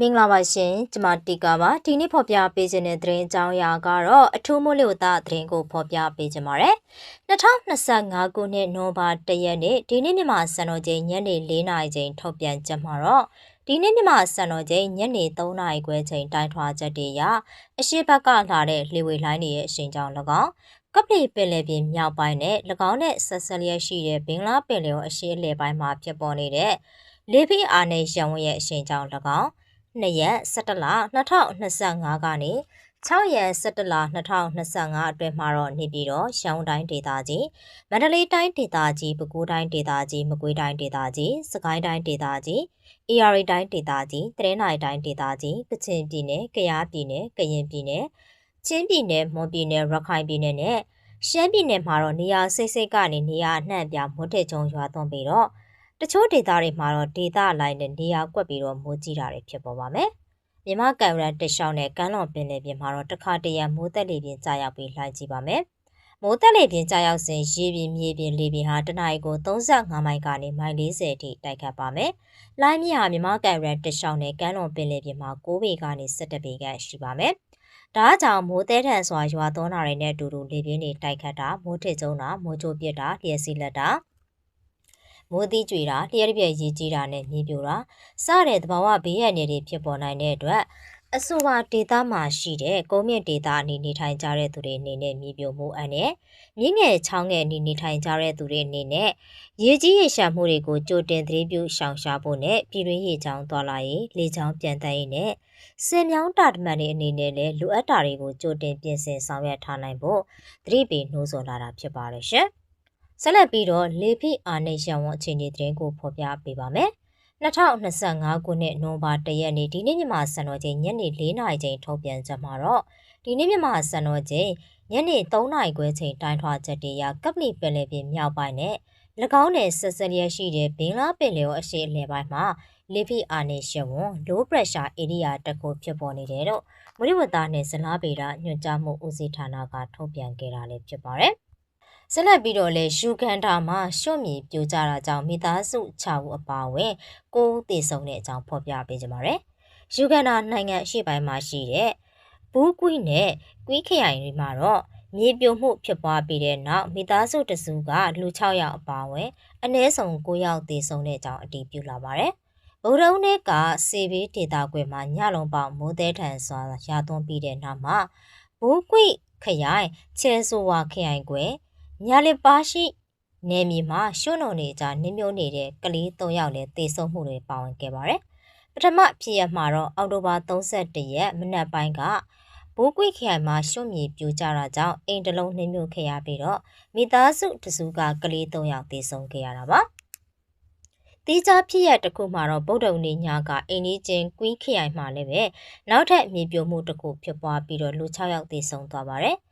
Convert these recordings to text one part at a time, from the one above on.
မင်္ဂလာပါရှင်ကျမတီကာပါဒီနေ့ဖော်ပြပေးခြင်းတဲ့သတင်းအကြောင်းအရာကတော့အထူးမိုးလေဝသသတင်းကိုဖော်ပြပေးခြင်းပါတယ်2025ခုနှစ်နိုဘာ1ရက်နေ့ဒီနေ့မြန်မာစံတော်ချိန်ညနေ4နာရီချိန်ထုတ်ပြန်ချက်မှာတော့ဒီနေ့မြန်မာစံတော်ချိန်ညနေ3နာရီခွဲချိန်တိုင်းထွာချက်တွေရအရှိဘက်ကလာတဲ့လေဝေလိုင်းတွေရဲ့အရှင်ကြောင့်၎င်းကပလီပင်လယ်ပြင်မြောက်ပိုင်းနဲ့၎င်းနဲ့ဆက်ဆက်လျက်ရှိတဲ့ဘင်္ဂလားပင်လယ်အရှေ့အလယ်ပိုင်းမှာဖြစ်ပေါ်နေတဲ့လေဖိအားနဲ့ရံဝရဲ့အရှင်ကြောင့်၎င်း 2ရက်17လ2025ကနေ6ရက်17လ2025အတွင်းမှာတော့နေပြည်တော်ရှောင်းတိုင်းဒေသကြီးမန္တလေးတိုင်းဒေသကြီးပဲခူးတိုင်းဒေသကြီးမကွေးတိုင်းဒေသကြီးစကိုင်းတိုင်းဒေသကြီးအေရရီတိုင်းဒေသကြီးတရင်းနိုင်တိုင်းဒေသကြီးကချင်ပြည်နယ်ကယားပြည်နယ်ကရင်ပြည်နယ်ချင်းပြည်နယ်မွန်ပြည်နယ်ရခိုင်ပြည်နယ်နဲ့ရှမ်းပြည်နယ်မှာတော့နေရာစိတ်စိတ်ကနေနေရာအနှံ့ပြမွတ်ထချုံရွာသွန်းပြီးတော့ တချို့ဒေသတွေမှာတော့ဒေသလိုင်းနဲ့နေရာကွက်ပြီးတော့မိုးကြီးတာတွေဖြစ်ပေါ်ပါမယ်။မြမကန်ရန်တရှောင်းနဲ့ကမ်းလွန်ပင်လယ်ပြင်မှာတော့တခါတရံမိုးသက်လေပြင်းကြာရောက်ပြီးလှိုင်းကြည့်ပါမယ်။မိုးသက်လေပြင်းကြာရောက်စဉ်ရေပြင်မြေပြင်လေပြင်ဟာတနအီကို35မိုင်ကနေမိုင်40အထိတိုက်ခတ်ပါမယ်။လိုင်းမြဟာမြမကန်ရန်တရှောင်းနဲ့ကမ်းလွန်ပင်လယ်ပြင်မှာ9ပေကနေ17ပေခန့်ရှိပါမယ်။ဒါကြောင့်မိုးတဲထန်စွာရွာသွန်းတာတွေနဲ့အတူတူလေပြင်းတွေတိုက်ခတ်တာမိုးထစ်ကျုံတာမိုးချိုးပစ်တာလျှက်စီလက်တာ မိုးသီးကြွေတာလျှက်ပြက်ရေးကြီးတာနဲ့မြေပြိုတာစတဲ့သဘာဝဘေးရန်တွေဖြစ်ပေါ်နိုင်တဲ့အတွက်အဆိုပါဒေသမှာရှိတဲ့ကုန်းမြင့်ဒေသအနေနေထိုင်ကြတဲ့သူတွေအနေနဲ့မြေပြိုမှုအန်နဲ့မြင့်ငယ်ချောင်းငယ်အနေနေထိုင်ကြတဲ့သူတွေအနေနဲ့ရေကြီးရေရှာမှုတွေကိုကြိုတင်သတိပြုရှောင်ရှားဖို့နဲ့ပြည်တွင်းရေချောင်းသွားလာရေးလေချောင်းပြန်တန်းရေးနဲ့စင်မြောင်းတာတမန်တွေအနေနဲ့လည်းလိုအပ်တာတွေကိုကြိုတင်ပြင်ဆင်ဆောင်ရွက်ထားနိုင်ဖို့သတိပေးနှိုးဆော်လာတာဖြစ်ပါတယ်ရှင်။ ဆက်လက်ပြီးတော့လေဖိအာနေရန်ဝန်အခြေအနေသတင်းကိုဖော်ပြပေးပါမယ်။2025ခုနှစ်နိုဘာ1ရက်နေ့ဒီနေ့မြန်မာစံတော်ချိန်ညနေ4နာရီချိန်ထုတ်ပြန်ချက်မှာတော့ဒီနေ့မြန်မာစံတော်ချိန်ညနေ3နာရီခွဲချိန်တိုင်းထွာချက်တရကပလီပင်လယ်ပြင်မြောက်ပိုင်းနဲ့၎င်းနယ်ဆက်ဆက်ရရှိတဲ့ဘင်္ဂလားပင်လယ်အရှေ့အလယ်ပိုင်းမှာလေဖိအာနေရန်ဝန် low pressure area တစ်ခုဖြစ်ပေါ်နေတယ်လို့မရိဝတ္တနဲ့ဇလားဗေဒညွှန်ကြားမှုဦးစီးဌာနကထုတ်ပြန်ခဲ့တာလည်းဖြစ်ပါတယ်။ ဆက်လက်ပြီးတော့လေယူကန်တာမှာရှုံ့မြေပြိုကျတာကြောင့်မိသားစု6ဦးအပါအဝင်9ဦးသေဆုံးတဲ့အကြောင်းဖော်ပြပေးကြပါမယ်။ယူကန်တာနိုင်ငံအရှေ့ပိုင်းမှာရှိတဲ့ဘူးကွီနဲ့ကွီးခရိုင်တွေမှာတော့မြေပြိုမှုဖြစ်ပွားပြီးတဲ့နောက်မိသားစုတစုကလူ6ယောက်အပါအဝင်အနည်းဆုံး9ယောက်သေဆုံးတဲ့အကြောင်းအတည်ပြုလာပါတယ်။ဗုဒ္ဓဦးနေ့ကစေဘေးဒေတာကွယ်မှာညလုံးပေါက်မိုးသည်ထန်စွာရာသွန်းပြီးတဲ့နောက်မှာဘူးကွီခရိုင်ချဲဆိုဝါခရိုင်ကွယ် ညာလပါရှိနယ်မြေမှာရှုံးနုံနေကြနင်းမြုံနေတဲ့ကလေး၃ယောက်လည်းသေဆုံးမှုတွေပါဝင်ခဲ့ပါတယ်။ပထမဖြစ်ရမှာတော့အောက်တိုဘာ31ရက်မနက်ပိုင်းကဘိုးကွိခရိုင်မှာရှုံးမြေပြိုကျတာကြောင့်အိမ်တလုံးနှင်းမြုပ်ခဲ့ရပြီးတော့မိသားစုတစုကကလေး၃ယောက်သေဆုံးခဲ့ရတာပါ။တေးကြဖြစ်ရတစ်ခုမှာတော့ဗုဒ္ဓဦးနေညကအိမ်ကြီးချင်းကွီးခရိုင်မှာလည်းပဲနောက်ထပ်မြေပြိုမှုတစ်ခုဖြစ်ပွားပြီးတော့လူ6ယောက်သေဆုံးသွားပါတယ်။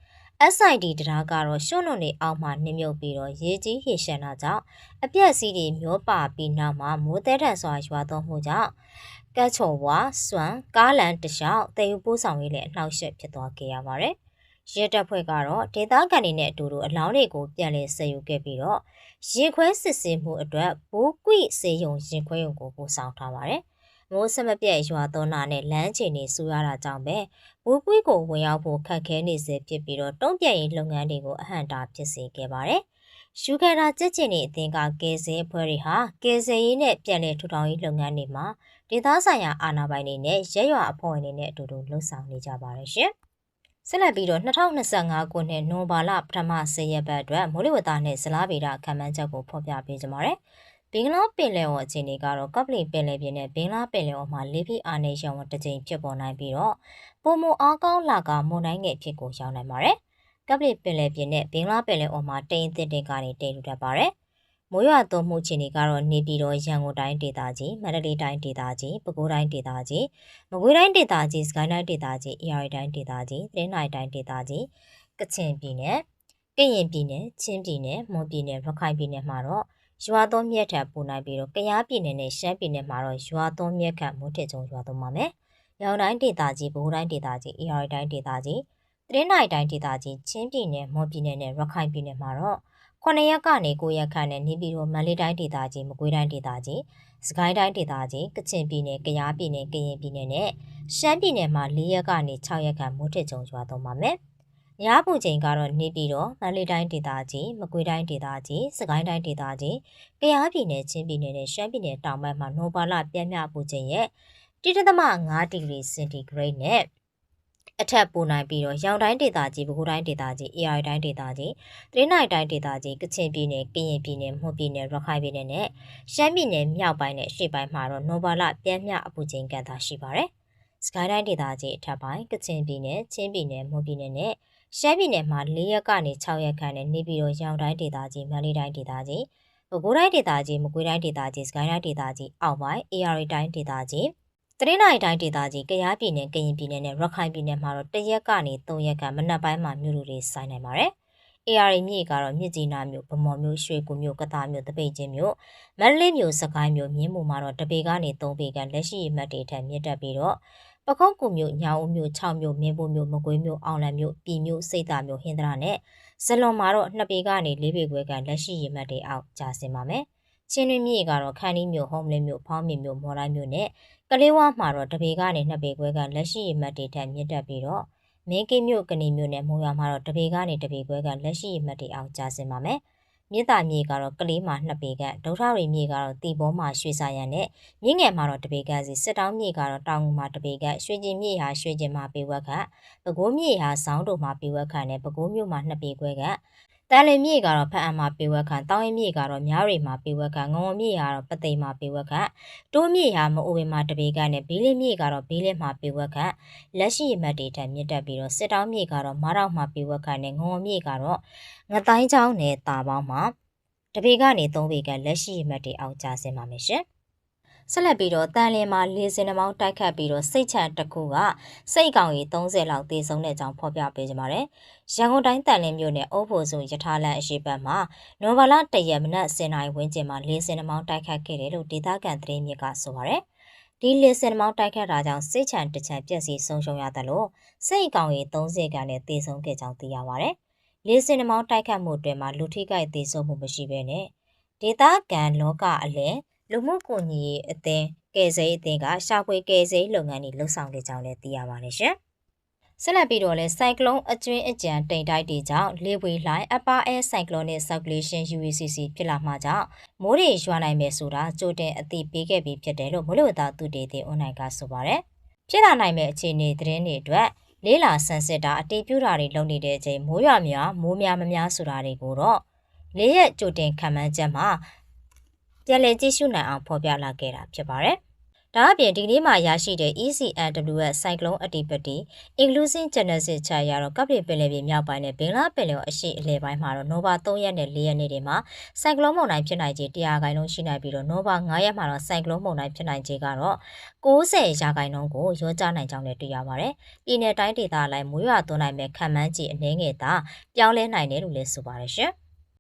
SID တရားကတော့ရှုံ့လွန်နေအောက်မှာနှိမ့်မြုပ်ပြီးတော့ရေကြီးရေရှမ်းတာကြောင့်အပြက်စီးတွေမျောပါပြီးနောက်မှာမိုးတဲထန်စွာရွာသွန်းမှုကြောင့်ကတ်ချော်ဝါစွမ်ကားလန်တလျှောက်တည်ယူပို့ဆောင်ရေးလည်းအနှောက်အယှက်ဖြစ်သွားခဲ့ရပါတယ်။ရဲတပ်ဖွဲ့ကတော့ဒေသခံတွေနဲ့အတူတူအလောင်းတွေကိုပြန်လည်ဆယ်ယူခဲ့ပြီးတော့ရင်ခွဲစစ်ဆေးမှုအတွက်ဘိုးကွိစေယုံရင်ခွဲရုံကိုပို့ဆောင်ထားပါတယ်။ မိုးစမပြတ်ရွာသွန်းတာနဲ့လမ်းချိန်တွေဆူရတာကြောင့်ပဲဘူးကွေးကိုဝင်ရောက်ဖို့ခက်ခဲနေစေဖြစ်ပြီးတော့တုံ့ပြန်ရေးလုပ်ငန်းတွေကိုအဟန့်တာဖြစ်စေခဲ့ပါတယ်။ရှုခဲ့တာကြက်ကျင်နေအသင်းကကယ်ဆယ်အဖွဲ့တွေဟာကယ်ဆယ်ရေးနဲ့ပြန်လည်ထူထောင်ရေးလုပ်ငန်းတွေမှာဒေသဆိုင်ရာအာဏာပိုင်တွေနဲ့ရဲရွာအဖွဲ့ဝင်တွေနဲ့အတူတူလှုပ်ဆောင်နေကြပါတယ်ရှင်။ဆက်လက်ပြီးတော့2025ခုနှစ်နိုဘာလပထမ10ရက်ပတ်အတွက်မိုးလေဝသနဲ့ဇလားဗေဒခံမှန်းချက်ကိုဖော်ပြပေးကြပါမယ်။ဘ င်္ဂလားပင်လယ်အော်အခြေအနေကတော့ကပလီပင်လယ်ပြင်နဲ့ဘင်္ဂလားပင်လယ်အော်မှာလေးဖိအာနေရောင်တစ်ကြိမ်ဖြစ်ပေါ်နိုင်ပြီးတော့ပုံမအားကောင်းလာကမုန်တိုင်းငယ်ဖြစ်ကိုရောက်နိုင်ပါတယ်။ကပလီပင်လယ်ပြင်နဲ့ဘင်္ဂလားပင်လယ်အော်မှာတိမ်အသစ်တင်ကနေတိမ်ထူတတ်ပါတယ်။မိုးရွာသွန်းမှုအခြေအနေကတော့နေပြည်တော်ရန်ကုန်တိုင်းဒေသကြီးမန္တလေးတိုင်းဒေသကြီးပဲခူးတိုင်းဒေသကြီးမကွေးတိုင်းဒေသကြီးစကိုင်းတိုင်းဒေသကြီးအေရီတိုင်းဒေသကြီးသတင်းနိုင်တိုင်းဒေသကြီးကချင်ပြည်နယ်ကရင်ပြည်နယ်ချင်းပြည်နယ်မွန်ပြည်နယ်ရခိုင်ပြည်နယ်မှာတော့ ရွာသွန်းမြက်ထပ်ပူနိုင်ပြီးတော့ကရားပြည်နယ်နဲ့ရှမ်းပြည်နယ်မှာတော့ရွာသွန်းမြက်ခတ်မိုးထစ်ကျုံရွာသွန်းပါမယ်။ရောင်တိုင်းဒေသကြီးဗဟိုတိုင်းဒေသကြီးအေရီတိုင်းဒေသကြီးတရင်းနိုင်တိုင်းဒေသကြီးချင်းပြည်နယ်မွန်ပြည်နယ်နဲ့ရခိုင်ပြည်နယ်မှာတော့9ရက်ကနေ9ရက်ခန့်နဲ့နေပြည်တော်မန္တလေးတိုင်းဒေသကြီးမကွေးတိုင်းဒေသကြီးစကိုင်းတိုင်းဒေသကြီးကချင်ပြည်နယ်ကယားပြည်နယ်ကရင်ပြည်နယ်နဲ့ရှမ်းပြည်နယ်မှာ4ရက်ကနေ6ရက်ခန့်မိုးထစ်ကြုံရွာသွန်းပါမယ်။ ညပူချိန်ကတော့နေပြည်တော်မန္တလေးတိုင်းဒေသကြီးမကွေးတိုင်းဒေသကြီးစကိုင်းတိုင်းဒေသကြီးကယားပြည်နယ်ချင်းပြည်နယ်နဲ့ရှမ်းပြည်နယ်တောင်ပိုင်းမှာနိုဘာလပြင်းပြပူချိန်ရဲ့1.5ဒီဂရီစင်တီဂရိတ်နဲ့အထက်ပိုနိုင်ပြီးတော့ရောင်တိုင်းဒေသကြီးပဲခူးတိုင်းဒေသကြီး AI တိုင်းဒေသကြီးတရင်းနိုင်တိုင်းဒေသကြီးကချင်ပြည်နယ်ကရင်ပြည်နယ်မှုပြည်နယ်ရခိုင်ပြည်နယ်နဲ့ရှမ်းပြည်နယ်မြောက်ပိုင်းနဲ့အရှေ့ပိုင်းမှာတော့နိုဘာလပြန်မြအပူချိန်ကန်တာရှိပါတယ်။စကိုင်းတိုင်းဒေသကြီးအထက်ပိုင်းကချင်ပြည်နယ်ချင်းပြည်နယ်မှုပြည်နယ်နဲ့ ရှမ်းပြည်နယ်မှာ၄ရက်ကနေ6ရက်ခန့်နဲ့နေပြည်တော်ရောင်တိုင်းဒေသကြီးမန္တလေးတိုင်းဒေသကြီးပဲခူးတိုင်းဒေသကြီးမကွေးတိုင်းဒေသကြီးစကိုင်းတိုင်းဒေသကြီးအောက်ပိုင်း AR တိုင်းဒေသကြီးတရင်းနိုင်တိုင်းဒေသကြီးကယားပြည်နယ်ကရင်ပြည်နယ်နဲ့ရခိုင်ပြည်နယ်မှာတော့တရက်ကနေ3ရက်ကမနက်ပိုင်းမှာမြို့လူတွေဆိုင်နိုင်ပါတယ်။ AR မြေကတော့မြစ်ကြီးနားမြို့ဗမော်မြို့ရွှေကူမြို့ကတားမြို့တပိတ်ချင်းမြို့မန္တလေးမြို့စကိုင်းမြို့မြင်းမူမှာတော့တပေကနေ3ပေကလက်ရှိမှတ်တွေထက်မြင့်တက်ပြီးတော့ ပခုတ်ကူမြို့ညောင်ဦးမြို့6မြို့မင်းဘူးမြို့မကွေးမြို့အောင်လံမြို့ပြည်မြို့စိတ်တာမြို့ဟင်္ဒရာနဲ့ဇလွန်မှာတော့2ပေကနေ4ပေခွဲကလက်ရှိရမှတ်တွေအောက်ကျဆင်းပါမယ်။ချင်းတွင်းမြေကတော့ခန်းဒီမြို့ဟုံးလင်းမြို့ဖောင်းမြင့်မြို့မော်တိုင်းမြို့နဲ့ကလေးဝါမှာတော့တပေကနေနှစ်ပေခွဲကလက်ရှိမှတ်တွေထက်မြင့်တက်ပြီးတော့မင်းကိမြို့ကနေမြို့နဲ့မုံရွာမှာတော့တပေကနေတပေခွဲကလက်ရှိမှတ်တွေအောင်ကျဆင်းပါမယ်။ မြစ်တာမြေကတော့ကလေးမှာ2ပေကဒုထရီမြေကတော့တီဘောမှာရွှေစာရန်နဲ့မြင့်ငယ်မှာတော့တပေကစီစစ်တောင်းမြေကတော့တောင်ငူမှာတပေကရွှေကျင်မြေဟာရွှေကျင်မှာပေဝက်ခပဲခူးမြေဟာစောင်းတုံမှာပေဝက်ခနဲ့ပဲခူးမြို့မှာ2ပေခွဲက တန်လင်မြေကတော့ဖအံမှာပေဝက်ခန့်တောင်းရင်မြေကတော့များရီမှာပေဝက်ခန့်ငုံမြေကတော့ပသိမ်မှာပေဝက်ခန့်တိုးမြေဟာမအိုဝင်မှာတပေကနဲ့ဘီးလင်းမြေကတော့ဘီးလင်းမှာပေဝက်ခန့်လက်ရှိမှတ်တွေထက်မြင့်တက်ပြီးတော့စစ်တောင်းမြေကတော့မားတော့မှာပေဝက်ခန့်နဲ့ငုံမြေကတော့ငတိုင်းချောင်းနဲ့တာပေါင်းမှာတပေကနေ၃ပေကလက်ရှိမှတ်တွေအောက်ကျဆင်းပါမယ်ရှင် ဆက်လက်ပြီးတော့တန်လင်းမှာလေစင်နှမောင်းတိုက်ခတ်ပြီးတော့စိတ်ချတစ်ခုကစိတ်ကောင်ကြီး30လောက်သေဆုံးတဲ့အကြောင်းဖော်ပြပေးကြပါမယ်။ရန်ကုန်တိုင်းတန်လင်းမြို့နယ်အိုးဖို့စုံရထားလန်အရှိတ်မှာနိုဘလာတရက်မနက်10:00နာရီဝန်းကျင်မှာလေစင်နှမောင်းတိုက်ခတ်ခဲ့တယ်လို့ဒေသခံသတင်းမြစ်ကဆိုပါရယ်။ဒီလေစင်နှမောင်းတိုက်ခတ်တာကြောင့်စိတ်ချတစ်ချံပြက်စီဆုံးရှုံးရတယ်လို့စိတ်ကောင်ကြီး30ကနဲ့သေဆုံးခဲ့ကြောင်းသိရပါရယ်။လေစင်နှမောင်းတိုက်ခတ်မှုအတွင်းမှာလူထိခိုက်သေဆုံးမှုမရှိဘဲနဲ့ဒေသခံလောကအလင်း လူမှုကွန်ရက်အသင်းကယ်ဆယ်ရေးအသင်းကရှာဖွေကယ်ဆယ်ရေးလုပ်ငန်းတွေလှုပ်ဆောင်နေကြောင်းလည်းသိရပါတယ်ရှင်။ဆက်လက်ပြီးတော့လဲဆိုင်ကလုန်းအကျွင်းအကြံတိမ်တိုက်တွေကြောင့်လေဝေလိုင်း Upper Air Cyclonic Circulation UECC ဖြစ်လာမှကြောင့်မိုးတွေရွာနိုင်မယ်ဆိုတာကြိုတင်အသိပေးခဲ့ပြီးဖြစ်တယ်လို့မိုးလေဝသသုတေသီအွန်လိုင်းကဆိုပါတယ်။ဖြစ်လာနိုင်မယ့်အခြေအနေသတင်းတွေအတွက်လေးလာဆန်းစစ်တာအတေးပြူတာတွေလုပ်နေတဲ့အချိန်မိုးရွာများမိုးများမများဆိုတာတွေကိုတော့လေးရက်ကြိုတင်ခံမှန်းချက်မှာ ပြန်လည်ကြည့်ရှုနိုင်အောင်ဖော်ပြလာခဲ့တာဖြစ်ပါတယ်။ဒါအပြင်ဒီကနေ့မှာရရှိတဲ့ ECNWS Cyclone Activity Inclusive Genesis ချရတော့ကပ်ပလီပင်လယ်ပြင်မြောက်ပိုင်းနဲ့ဘင်္ဂလားပင်လယ်အရှေ့အလယ်ပိုင်းမှာတော့ Nova 3ရက်နဲ့4ရက်နေ့တွေမှာ Cyclone မုန်တိုင်းဖြစ်နိုင်ခြေ100ခိုင်နှုန်းရှိနိုင်ပြီးတော့ Nova 9ရက်မှာတော့ Cyclone မုန်တိုင်းဖြစ်နိုင်ခြေကတော့90ရာခိုင်နှုန်းကိုရောကြနိုင်ကြောင်းလည်းတွေ့ရပါတယ်။ပြည်내တိုင်းဒေသအလိုက်မွေးရွာသွန်းနိုင်မဲ့ခံမှန်းခြေအနည်းငယ်သာပြောင်းလဲနိုင်တယ်လို့လည်းဆိုပါတယ်ရှင်။